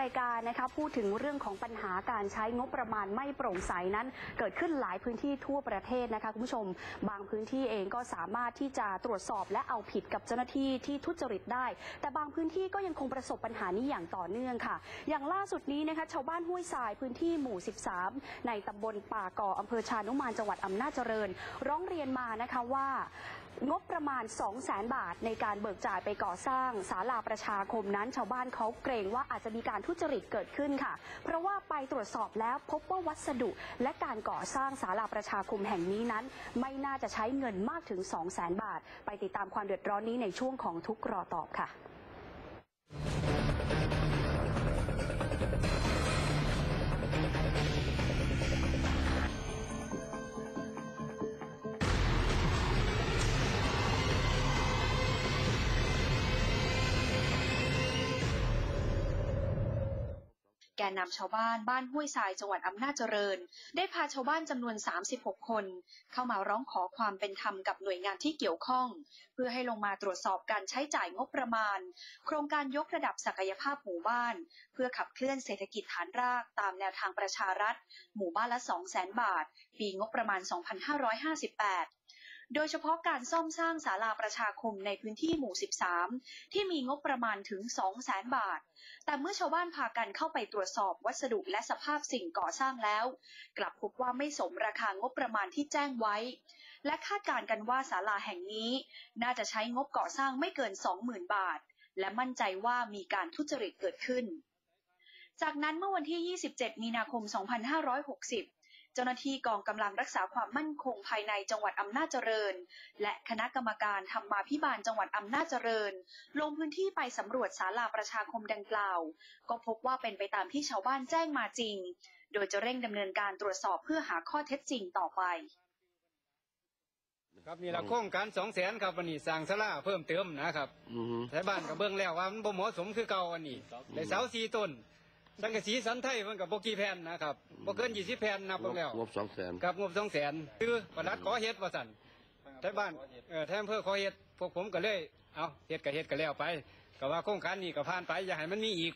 รายการนะคะพูดถึงเรื่องของปัญหาการใช้งบประมาณไม่โปร่งใสนั้น เกิดขึ้นหลายพื้นที่ทั่วประเทศนะคะคุณผู้ชม บางพื้นที่เองก็สามารถที่จะตรวจสอบและเอาผิดกับเจ้าหน้าที่ที่ทุจริตได้ แต่บางพื้นที่ก็ยังคงประสบปัญหานี้อย่างต่อเนื่องค่ะ อย่างล่าสุดนี้นะคะชาวบ้านห้วยทรายพื้นที่หมู่ 13 ในตำบลป่าก่ออำเภอชานุมานจังหวัดอำนาจเจริญ ร้องเรียนมานะคะว่างบประมาณ 2 0 0แสนบาทในการเบิกจ่ายไปก่อสร้างศาลาประชาคมนั้น ชาวบ้านเขาเกรงว่าอาจจะมีการทุจริตเกิดขึ้นค่ะ เพราะว่าไปตรวจสอบแล้วพบว่าวัสดุ และการก่อสร้างศาลาประชาคมแห่งนี้นั้น ไม่น่าจะใช้เงินมากถึง 2 0 0แสนบาท ไปติดตามความเดือดร้อนนี้ในช่วงของทุกรอตอบค่ะ แกนนำชาวบ้านบ้านห้วยทรายจังหวัดอำนาจเจริญ ได้พาชาวบ้านจำนวน 36 คน เข้ามาร้องขอความเป็นธรรมกับหน่วยงานที่เกี่ยวข้อง เพื่อให้ลงมาตรวจสอบการใช้จ่ายงบประมาณ โครงการยกระดับศักยภาพหมู่บ้าน เพื่อขับเคลื่อนเศรษฐกิจฐานรากตามแนวทางประชารัฐ หมู่บ้านละ 2 0 0 0 0 0 บาท ปีงบประมาณ 2558 โดยเฉพาะการซ่อมสร้างศาลาประชาคมในพื้นที่หมู่ 13 ที่มีงบประมาณถึง 2 0 0 0 0 0 บาท แต่เมื่อชาวบ้านพากันเข้าไปตรวจสอบวัสดุและสภาพสิ่งก่อสร้างแล้ว กลับพบว่าไม่สมราคางบประมาณที่แจ้งไว้ และคาดการณ์กันว่าศาลาแห่งนี้ น่าจะใช้งบก่อสร้างไม่เกิน 20,000 บาท และมั่นใจว่ามีการทุจริตเกิดขึ้น จากนั้นเมื่อวันที่ 27 มีนาคม 2560 เจ้าหน้าที่กองกำลังรักษาความมั่นคงภายในจังหวัดอำนาจเจริญ และคณะกรรมการธรรมาภิบาลจังหวัดอำนาจเจริญ ลงพื้นที่ไปสำรวจศาลาประชาคมดังกล่าว ก็พบว่าเป็นไปตามที่ชาวบ้านแจ้งมาจริง โดยจะเร่งดำเนินการตรวจสอบเพื่อหาข้อเท็จจริงต่อไปครับนี่ละโครงการสองแสนครับวันนี้สร้างศาลาเพิ่มเติมนะครับอือฮึแต่บ้านก็เบิ่งแล้วว่ามันบ่เหมาะสมคือเก่าอันนี้ได้เสาสี่ต้น สังกะสีสันไทยมันก็บ่กี่แผ่นนะครับบ่เกินยี่สิบแผ่นนับเบิ่งแล้วงบสองแสนกับงบสองแสนคือประหลัดขอเฮ็ดว่าสั่นแต่บ้านเออแทนอำเภอขอเฮ็ดพวกผมก็เลยเอาเฮ็ดก็เฮ็ดก็แล้วไปก็ว่าโครงการนี้ก็ผ่านไปอย่าให้มันมีอีก